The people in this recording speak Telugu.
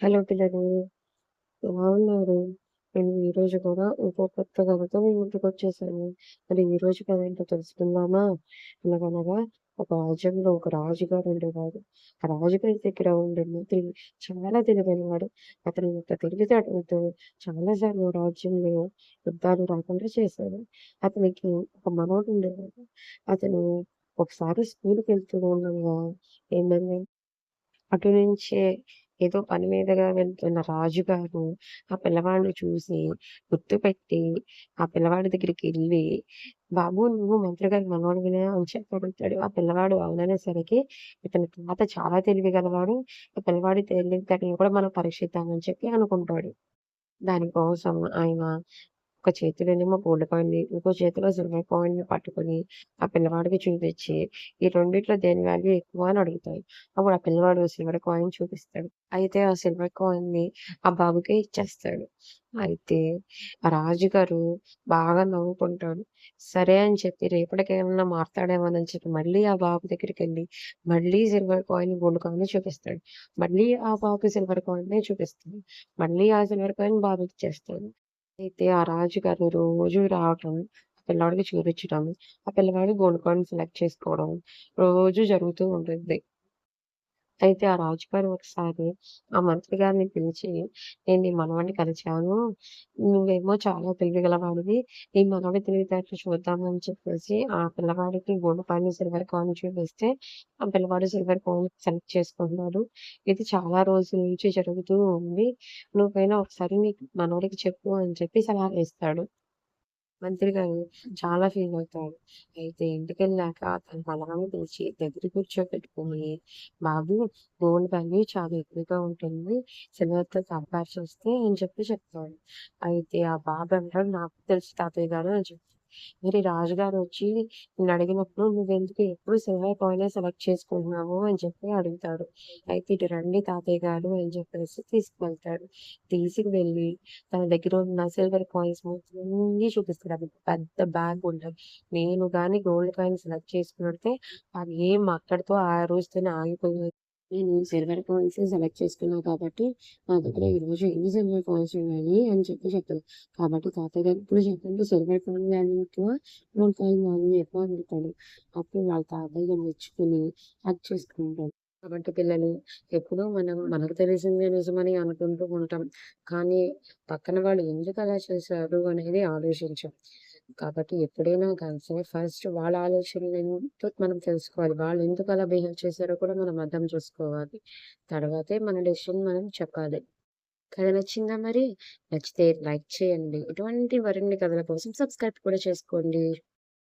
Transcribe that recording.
హలో పిల్లలు. బాగున్నారు నేను ఈరోజు కూడా ఇంకో కొత్త కథతో మీ ముందుకొచ్చేసాను. మరి ఈరోజు కథ ఏంటో తెలుసుకుందామా? అనగనగా ఒక రాజ్యంలో ఒక రాజుగారు ఉండేవాడు. ఆ రాజుగారి దగ్గర ఉండే మంత్రి చాలా తెలివైనవాడు. అతని యొక్క తెలివితేటలతో చాలా సార్లు రాజ్యంలో యుద్ధాలు రాకుండా చేశాడు. అతనికి ఒక మనోడు ఉండేవాడు. అతను ఒకసారి స్కూల్కి వెళ్తూ ఉండగా ఏంటంటే అటు నుంచే ఏదో పని మీదగా వెళ్తున్న రాజుగారు ఆ పిల్లవాడిని చూసి గుర్తుపెట్టి ఆ పిల్లవాడి దగ్గరికి వెళ్ళి "బాబు నువ్వు మంత్రి గారి మనవడివినా?" అని చెప్పి అడుగుతాడు. ఆ పిల్లవాడు అవుననేసరికి ఇతని తాత చాలా తెలివి గలవాడు. ఈ పిల్లవాడి తెలివితేటలు కూడా మనం పరీక్షిద్దామని చెప్పి అనుకుంటాడు. దానికోసం ఆయన ఒక చేతిలోనేమో గోల్డ్ కాయిన్ ఇంకో చేతిలో సిల్వర్ కాయిన్‌ని పట్టుకొని ఆ పిల్లవాడికి చూపించి, "ఈ రెండిట్లో దేని వాల్యూ ఎక్కువ?" అని అడుగుతాయి అప్పుడు ఆ పిల్లవాడు సిల్వర్ కాయిన్ చూపిస్తాడు. అయితే ఆ సిల్వర్ కాయిన్ని ఆ బాబుకే ఇచ్చేస్తాడు. అయితే రాజుగారు బాగా నవ్వుకుంటాడు. సరే అని చెప్పి రేపటికేమన్నా మారుతాడేమోనని చెప్పి మళ్ళీ ఆ బాబు దగ్గరికి వెళ్ళి మళ్ళీ సిల్వర్ కాయిన్, గోల్డ్ కాయిన్ చూపిస్తాడు. మళ్ళీ ఆ బాబు సిల్వర్ కాయిన్ చూపిస్తాడు. మళ్ళీ ఆ సిల్వర్ కాయిన్ బాబుకిచ్చేస్తాడు. అయితే ఆ రాజుగారు రోజు రావటం, ఆ పిల్లవాడికి చూపించడం, ఆ పిల్లవాడు గోల్డ్ కాయిన్ సెలెక్ట్ చేసుకోవడం రోజు జరుగుతూ ఉంటుంది. అయితే ఆ రాజుగారు ఒకసారి ఆ మంత్రి గారిని పిలిచి, "నేను నీ మనవడిని కలిచాను నువ్వేమో చాలా తెలివిగలవాడివి. నీ మనవడి తెలివితేటలు చూద్దామని చెప్పేసి ఆ పిల్లవాడికి గోల్డ్ కాయిన్, సిల్వర్ కాయిన్ చూపిస్తే ఆ పిల్లవాడు సిల్వర్ కాయిన్ సెలెక్ట్ చేసుకున్నాడు. ఇది చాలా రోజుల నుంచి జరుగుతూ ఉంది. నువ్వైనా ఒకసారి నీ మనవడికి చెప్పు అని చెప్పి సలహా ఇస్తాడు. మంత్రి గారు చాలా ఫీల్ అవుతాడు. అయితే ఇంటికెళ్ళాక తన మనవడిని పిలిచి దగ్గర కూర్చోబెట్టుకొని, "బాబు గోల్డ్ వాల్యూ చాలా ఎక్కువగా ఉంటుంది. సిల్వర్‌తో కంపేర్ చేస్తే" అని చెప్పి చెప్తాడు. అయితే ఆ బాబు అంటాడు, "నాకు తెలుసు తాతయ్య గారు" అని చెప్పి. మరి రాజుగారు వచ్చి నిన్నడిగినప్పుడు "నువ్వెందుకు ఎప్పుడు సిల్వర్ కాయినే సెలెక్ట్ చేసుకుంటున్నావు" అని చెప్పి అడుగుతాడు. అయితే "ఇటు రండి తాతయ్య గారు" అని చెప్పేసి తీసుకువెళ్తాడు. తీసుకువెళ్ళి తన దగ్గర ఉన్న సిల్వర్ కాయిన్స్ అన్నీ చూపిస్తాడు. అది పెద్ద బ్యాగ్ ఉంటది. నేను కానీ గోల్డ్ కాయిన్ సెలెక్ట్ చేసుకునుంటే అది ఏం అక్కడితో ఆ రోజుతోనే ఆగిపోయింది నేను సిల్వర్ కాయిన్సే సెలెక్ట్ చేసుకున్నా కాబట్టి నా దగ్గర ఈరోజు ఎన్ని సిల్వర్ కాయిన్స్ ఉన్నాయి అని చెప్పి చెప్తాడు. కాబట్టి తాతయ్య గారు ఇప్పుడు చెప్పండి సిల్వర్ కాయిన్ వాల్యూ ఎక్కువ, గోల్డ్ కాయిన్ వాల్యూ ఎక్కువ అడుగుతాడు. అప్పుడు వాళ్ళ తాతయ్య మెచ్చుకొని హగ్ చేసుకుంటాడు. కాబట్టి పిల్లలు ఎప్పుడూ మనం మనకు తెలిసిందే నిజమని అనుకుంటూ ఉంటాం. కానీ పక్కన వాళ్ళు ఎందుకు అలా చేశారు అనేది ఆలోచించం. కాబట్టి ఎప్పుడైనా కానీ సరే ఫస్ట్ వాళ్ళ ఆలోచనలతో మనం తెలుసుకోవాలి. వాళ్ళు ఎందుకు అలా బిహేవ్ చేశారో కూడా మనం అర్థం చేసుకోవాలి. తర్వాతే మన డెసిషన్ మనం చెప్పాలి. కథ నచ్చిందా మరి? నచ్చితే లైక్ చేయండి. ఇటువంటి మరిన్ని కథల కోసం సబ్స్క్రైబ్ కూడా చేసుకోండి.